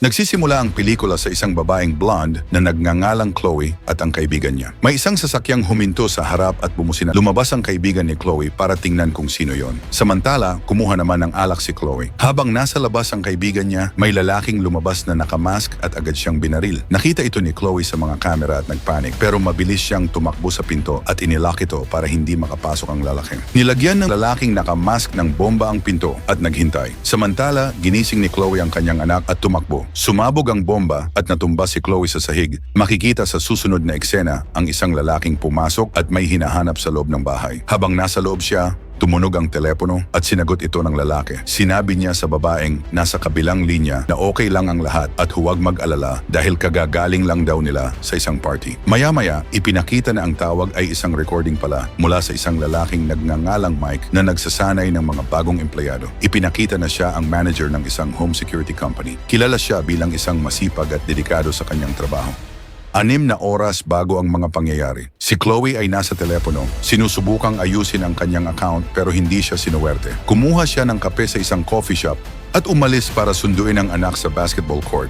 Nagsisimula ang pelikula sa isang babaeng blonde na nagngangalang Chloe at ang kaibigan niya. May isang sasakyang huminto sa harap at bumusina. Lumabas ang kaibigan ni Chloe para tingnan kung sino yon. Samantala, kumuha naman ng alak si Chloe. Habang nasa labas ang kaibigan niya, may lalaking lumabas na nakamask at agad siyang binaril. Nakita ito ni Chloe sa mga kamera at nagpanik pero mabilis siyang tumakbo sa pinto at inilock ito para hindi makapasok ang lalaki. Nilagyan ng lalaking nakamask ng bomba ang pinto at naghintay. Samantala, ginising ni Chloe ang kanyang anak at tumakbo. Sumabog ang bomba at natumba si Chloe sa sahig. Makikita sa susunod na eksena ang isang lalaking pumasok at may hinahanap sa loob ng bahay. Habang nasa loob siya, Tumunog ang telepono at sinagot ito ng lalaki. Sinabi niya sa babaeng nasa kabilang linya na okay lang ang lahat at huwag mag-alala dahil kagagaling lang daw nila sa isang party. Maya-maya, ipinakita na ang tawag ay isang recording pala mula sa isang lalaking nagngangalang Mike na nagsasanay ng mga bagong empleyado. Ipinakita na siya ang manager ng isang home security company. Kilala siya bilang isang masipag at dedikado sa kanyang trabaho. Anim na oras bago ang mga pangyayari. Si Chloe ay nasa telepono. Sinusubukang ayusin ang kanyang account pero hindi siya sinuwerte. Kumuha siya ng kape sa isang coffee shop at umalis para sunduin ang anak sa basketball court.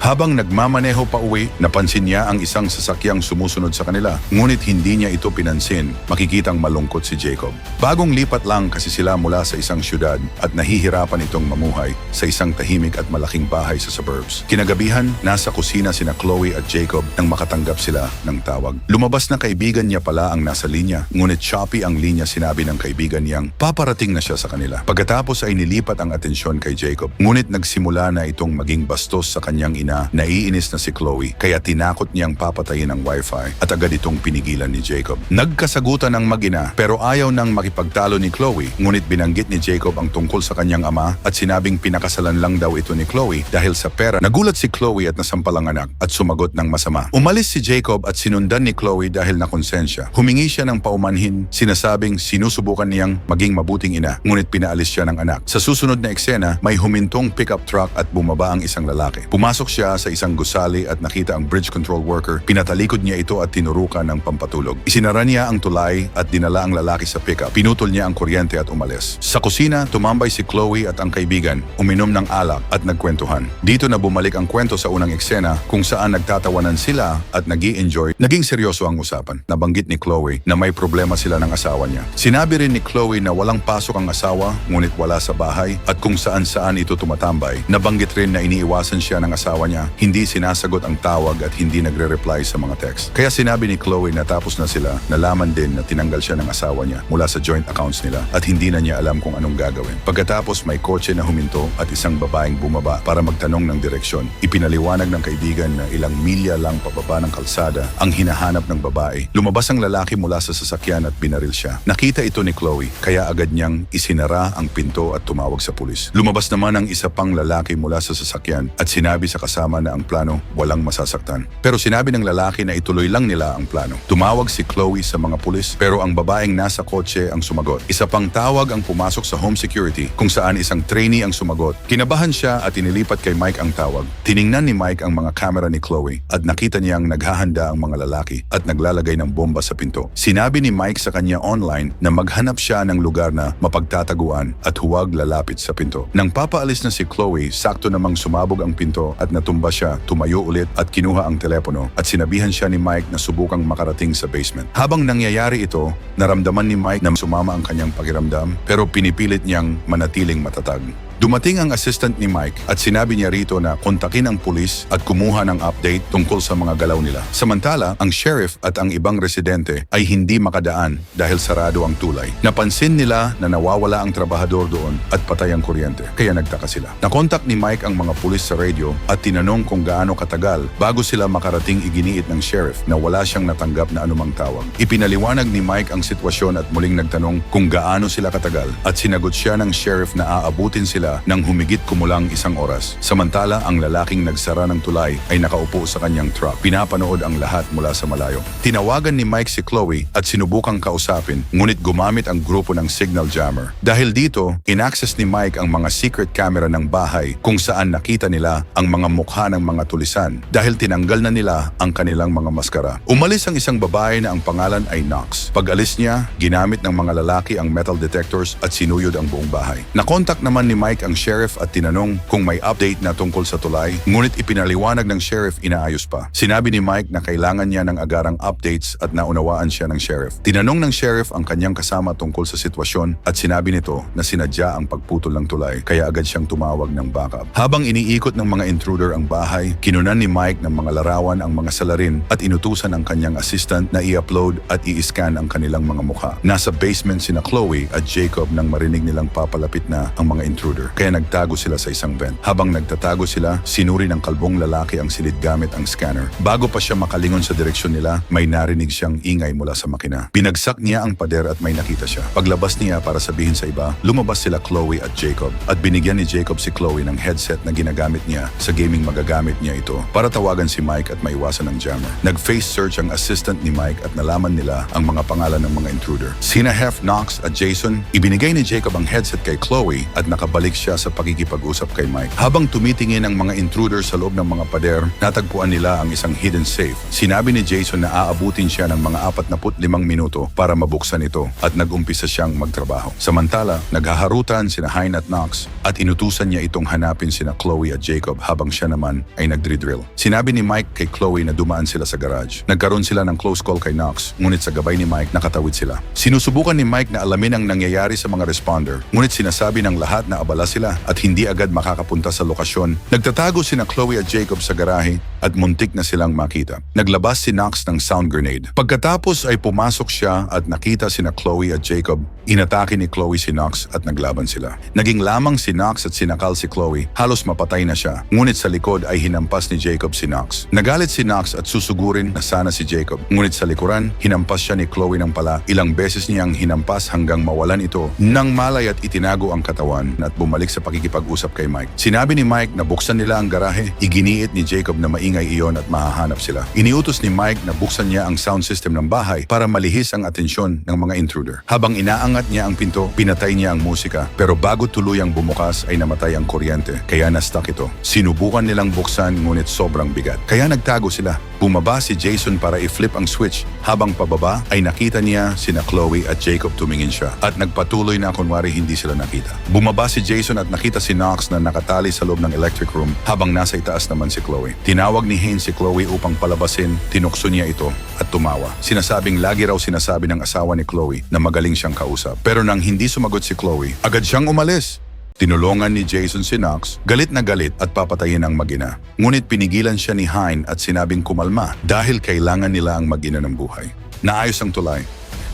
Habang nagmamaneho pa uwi, napansin niya ang isang sasakyang sumusunod sa kanila. Ngunit hindi niya ito pinansin, makikitang malungkot si Jacob. Bagong lipat lang kasi sila mula sa isang syudad at nahihirapan itong mamuhay sa isang tahimik at malaking bahay sa suburbs. Kinagabihan, nasa kusina sina Chloe at Jacob nang makatanggap sila ng tawag. Lumabas na kaibigan niya pala ang nasa linya, ngunit choppy ang linya sinabi ng kaibigan niyang paparating na siya sa kanila. Pagkatapos ay nilipat ang atensyon kay Jacob, ngunit nagsimula na itong maging bastos sa kanyang ina. Naiinis na si Chloe, kaya tinakot niyang papatayin ang wifi at agad itong pinigilan ni Jacob. Nagkasagutan ang mag-ina pero ayaw nang makipagtalo ni Chloe, ngunit binanggit ni Jacob ang tungkol sa kanyang ama at sinabing pinakasalan lang daw ito ni Chloe dahil sa pera. Nagulat si Chloe at nasampal ang anak at sumagot ng masama. Umalis si Jacob at sinundan ni Chloe dahil nakonsensya. Humingi siya ng paumanhin, sinasabing sinusubukan niyang maging mabuting ina, ngunit pinaalis siya ng anak. Sa susunod na eksena, may humintong pickup truck at bumaba ang isang lalaki. Pumasok siya sa isang gusali at nakita ang bridge control worker. Pinatalikod niya ito at tinurukan ng pampatulog. Isinara niya ang tulay at dinala ang lalaki sa pickup. Pinutol niya ang kuryente at umalis. Sa kusina, tumambay si Chloe at ang kaibigan, uminom ng alak at nagkwentuhan. Dito na bumalik ang kwento sa unang eksena kung saan nagtatawanan sila at nag enjoy Naging seryoso ang usapan. Nabanggit ni Chloe na may problema sila ng asawa niya. Sinabi rin ni Chloe na walang pasok ang asawa ngunit wala sa bahay at kung saan saan ito tumatambay. Nabanggit rin na iniiwasan siya ng asawa niya, hindi sinasagot ang tawag at hindi nagre-reply sa mga text. Kaya sinabi ni Chloe na tapos na sila, nalaman din na tinanggal siya ng asawa niya mula sa joint accounts nila at hindi na niya alam kung anong gagawin. Pagkatapos may kotse na huminto at isang babaeng bumaba para magtanong ng direksyon. Ipinaliwanag ng kaibigan na ilang milya lang pababa ng kalsada ang hinahanap ng babae. Lumabas ang lalaki mula sa sasakyan at binaril siya. Nakita ito ni Chloe kaya agad niyang isinara ang pinto at tumawag sa pulis. Lumabas naman ang isa pang lalaki mula sa sasakyan at sinabi sa kasama na ang plano walang masasaktan. Pero sinabi ng lalaki na ituloy lang nila ang plano. Tumawag si Chloe sa mga pulis pero ang babaeng nasa kotse ang sumagot. Isa pang tawag ang pumasok sa home security kung saan isang trainee ang sumagot. Kinabahan siya at inilipat kay Mike ang tawag. Tiningnan ni Mike ang mga kamera ni Chloe at nakita niyang naghahanda ang mga lalaki at naglalagay ng bomba sa pinto. Sinabi ni Mike sa kanya online na maghanap siya ng lugar na mapagtataguan at huwag lalapit sa pinto. Nang papaalis na si Chloe, sakto namang sumabog ang pinto at natumba siya, tumayo ulit at kinuha ang telepono at sinabihan siya ni Mike na subukang makarating sa basement. Habang nangyayari ito, naramdaman ni Mike na sumama ang kanyang pakiramdam pero pinipilit niyang manatiling matatag. Dumating ang assistant ni Mike at sinabi niya rito na kontakin ang pulis at kumuha ng update tungkol sa mga galaw nila. Samantala, ang sheriff at ang ibang residente ay hindi makadaan dahil sarado ang tulay. Napansin nila na nawawala ang trabahador doon at patay ang kuryente, kaya nagtaka sila. Nakontak ni Mike ang mga pulis sa radio at tinanong kung gaano katagal bago sila makarating iginiit ng sheriff na wala siyang natanggap na anumang tawag. Ipinaliwanag ni Mike ang sitwasyon at muling nagtanong kung gaano sila katagal at sinagot siya ng sheriff na aabutin sila ng humigit kumulang isang oras. Samantala, ang lalaking nagsara ng tulay ay nakaupo sa kanyang truck. Pinapanood ang lahat mula sa malayo. Tinawagan ni Mike si Chloe at sinubukang kausapin ngunit gumamit ang grupo ng signal jammer. Dahil dito, inaccess ni Mike ang mga secret camera ng bahay kung saan nakita nila ang mga mukha ng mga tulisan dahil tinanggal na nila ang kanilang mga maskara. Umalis ang isang babae na ang pangalan ay Knox. Pag alis niya, ginamit ng mga lalaki ang metal detectors at sinuyod ang buong bahay. Nakontak naman ni Mike Mike ang sheriff at tinanong kung may update na tungkol sa tulay, ngunit ipinaliwanag ng sheriff inaayos pa. Sinabi ni Mike na kailangan niya ng agarang updates at naunawaan siya ng sheriff. Tinanong ng sheriff ang kanyang kasama tungkol sa sitwasyon at sinabi nito na sinadya ang pagputol ng tulay kaya agad siyang tumawag ng backup. Habang iniikot ng mga intruder ang bahay, kinunan ni Mike ng mga larawan ang mga salarin at inutusan ang kanyang assistant na i-upload at i-scan ang kanilang mga mukha. Nasa basement sina Chloe at Jacob nang marinig nilang papalapit na ang mga intruder. Kaya nagtago sila sa isang vent. Habang nagtatago sila, sinuri ng kalbong lalaki ang silid gamit ang scanner. Bago pa siya makalingon sa direksyon nila, may narinig siyang ingay mula sa makina. Binagsak niya ang pader at may nakita siya. Paglabas niya para sabihin sa iba, lumabas sila Chloe at Jacob. At binigyan ni Jacob si Chloe ng headset na ginagamit niya sa gaming magagamit niya ito para tawagan si Mike at maiwasan ng jammer. Nag-face search ang assistant ni Mike at nalaman nila ang mga pangalan ng mga intruder. Sina Hef, Knox at Jason, ibinigay ni Jacob ang headset kay Chloe at nakabalik siya sa pakikipag-usap kay Mike. Habang tumitingin ang mga intruder sa loob ng mga pader, natagpuan nila ang isang hidden safe. Sinabi ni Jason na aabutin siya ng mga 45 minuto para mabuksan ito at nag-umpisa siyang magtrabaho. Samantala, naghaharutan sina Hein at Knox at inutusan niya itong hanapin sina Chloe at Jacob habang siya naman ay nagdridrill. Sinabi ni Mike kay Chloe na dumaan sila sa garage. Nagkaroon sila ng close call kay Knox, ngunit sa gabay ni Mike nakatawid sila. Sinusubukan ni Mike na alamin ang nangyayari sa mga responder, ngunit sinasabi ng lahat na abala sila at hindi agad makakapunta sa lokasyon. Nagtatago sina Chloe at Jacob sa garahe at muntik na silang makita. Naglabas si Knox ng sound grenade. Pagkatapos ay pumasok siya at nakita sina Chloe at Jacob. Inatake ni Chloe si Knox at naglaban sila. Naging lamang si Knox at sinakal si Chloe. Halos mapatay na siya. Ngunit sa likod ay hinampas ni Jacob si Knox. Nagalit si Knox at susugurin na sana si Jacob. Ngunit sa likuran, hinampas siya ni Chloe ng pala. Ilang beses niyang hinampas hanggang mawalan ito. Nang malay at itinago ang katawan at bumalik sa pakikipag-usap kay Mike. Sinabi ni Mike na buksan nila ang garahe. Iginiit ni Jacob na maingay iyon at mahahanap sila. Iniutos ni Mike na buksan niya ang sound system ng bahay para malihis ang atensyon ng mga intruder. Habang inaangat niya ang pinto, pinatay niya ang musika. Pero bago tuluyang bumukas ay namatay ang kuryente. Kaya na-stuck ito. Sinubukan nilang buksan ngunit sobrang bigat. Kaya nagtago sila. Bumaba si Jason para i-flip ang switch. Habang pababa ay nakita niya sina Chloe at Jacob tumingin siya. At nagpatuloy na kunwari hindi sila nakita. Bumaba si Jason at nakita si Knox na nakatali sa loob ng electric room habang nasa itaas naman si Chloe. Tinawag ni Haynes si Chloe upang palabasin, tinukso niya ito at tumawa. Sinasabing lagi raw sinasabi ng asawa ni Chloe na magaling siyang kausap. Pero nang hindi sumagot si Chloe, agad siyang umalis. Tinulungan ni Jason si Knox, galit na galit at papatayin ang magina. Ngunit pinigilan siya ni Hein at sinabing kumalma dahil kailangan nila ang magina ng buhay. Naayos ang tulay.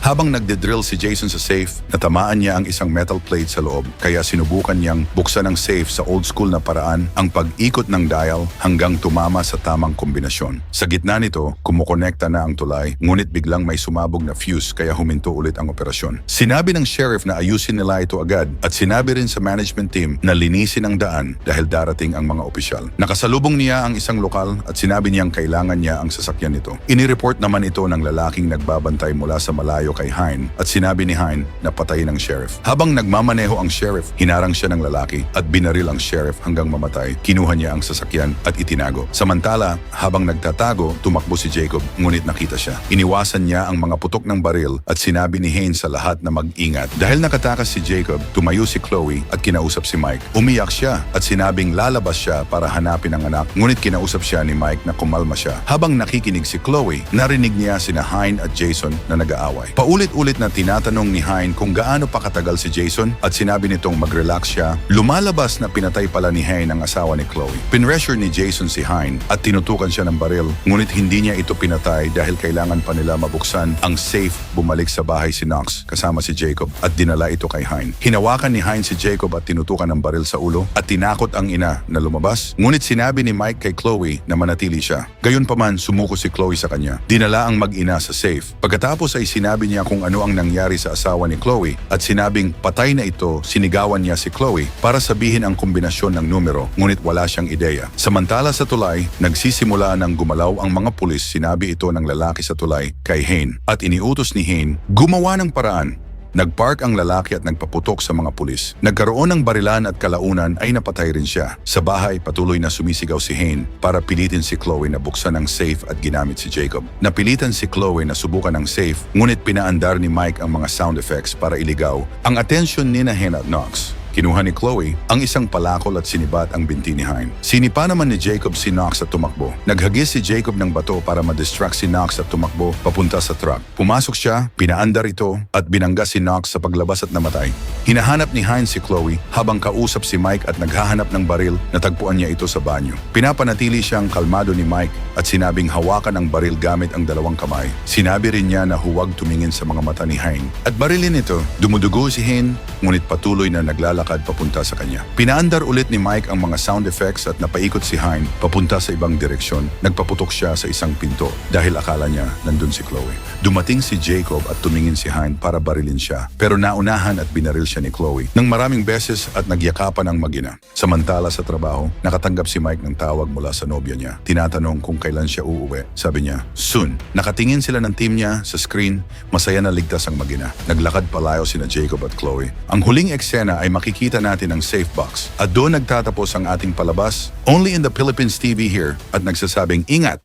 Habang nagde-drill si Jason sa safe, natamaan niya ang isang metal plate sa loob kaya sinubukan niyang buksan ang safe sa old school na paraan ang pag-ikot ng dial hanggang tumama sa tamang kombinasyon. Sa gitna nito, kumukonekta na ang tulay ngunit biglang may sumabog na fuse kaya huminto ulit ang operasyon. Sinabi ng sheriff na ayusin nila ito agad at sinabi rin sa management team na linisin ang daan dahil darating ang mga opisyal. Nakasalubong niya ang isang lokal at sinabi niyang kailangan niya ang sasakyan nito. Inireport naman ito ng lalaking nagbabantay mula sa malayo kay Hein at sinabi ni Hein na patayin ang sheriff. Habang nagmamaneho ang sheriff, hinarang siya ng lalaki at binaril ang sheriff hanggang mamatay. Kinuha niya ang sasakyan at itinago. Samantala, habang nagtatago, tumakbo si Jacob ngunit nakita siya. Iniwasan niya ang mga putok ng baril at sinabi ni Haynes sa lahat na mag-ingat. Dahil nakatakas si Jacob, tumayo si Chloe at kinausap si Mike. Umiyak siya at sinabing lalabas siya para hanapin ang anak. Ngunit kinausap siya ni Mike na kumalma siya. Habang nakikinig si Chloe, narinig niya sina Hein at Jason na nag-aaway. Paulit-ulit na tinatanong ni Hein kung gaano pa katagal si Jason at sinabi nitong mag-relax siya. Lumalabas na pinatay pala ni Hein ang asawa ni Chloe. Pinressure ni Jason si Hein at tinutukan siya ng baril. Ngunit hindi niya ito pinatay dahil kailangan pa nila mabuksan ang safe bumalik sa bahay si Knox kasama si Jacob at dinala ito kay Hein. Hinawakan ni Hein si Jacob at tinutukan ng baril sa ulo at tinakot ang ina na lumabas. Ngunit sinabi ni Mike kay Chloe na manatili siya. Gayunpaman sumuko si Chloe sa kanya. Dinala ang mag-ina sa safe. Pagkatapos ay sinabi niya kung ano ang nangyari sa asawa ni Chloe at sinabing patay na ito, sinigawan niya si Chloe para sabihin ang kombinasyon ng numero ngunit wala siyang ideya. Samantala sa tulay, nagsisimula ng gumalaw ang mga pulis sinabi ito ng lalaki sa tulay kay Hain at iniutos ni Hain gumawa ng paraan Nagpark ang lalaki at nagpaputok sa mga pulis. Nagkaroon ng barilan at kalaunan ay napatay rin siya. Sa bahay, patuloy na sumisigaw si Hain para pilitin si Chloe na buksan ang safe at ginamit si Jacob. Napilitan si Chloe na subukan ang safe, ngunit pinaandar ni Mike ang mga sound effects para iligaw ang atensyon ni na Hain at Knox. Kinuha ni Chloe ang isang palakol at sinibat ang binti ni Hein. Sinipa naman ni Jacob si Knox at tumakbo. Naghagis si Jacob ng bato para ma-distract si Knox at tumakbo papunta sa truck. Pumasok siya, pinaandar ito at binangga si Knox sa paglabas at namatay. Hinahanap ni Hein si Chloe habang kausap si Mike at naghahanap ng baril natagpuan niya ito sa banyo. Pinapanatili siyang kalmado ni Mike at sinabing hawakan ang baril gamit ang dalawang kamay. Sinabi rin niya na huwag tumingin sa mga mata ni Hein. At barilin ito, dumudugo si Hein, ngunit patuloy na naglalakad papunta sa kanya. Pinaandar ulit ni Mike ang mga sound effects at napaikot si Hein papunta sa ibang direksyon. Nagpaputok siya sa isang pinto dahil akala niya nandun si Chloe. Dumating si Jacob at tumingin si Hein para barilin siya. Pero naunahan at binaril siya ni Chloe ng maraming beses at nagyakapan ang magina. Samantala sa trabaho, nakatanggap si Mike ng tawag mula sa nobya niya. Tinatanong kung kailan siya uuwi. Sabi niya, soon. Nakatingin sila ng team niya sa screen, masaya na ligtas ang magina. Naglakad palayo sina Jacob at Chloe. Ang huling eksena ay makikita natin ang safe box. At doon nagtatapos ang ating palabas. Only in the Philippines TV here at nagsasabing ingat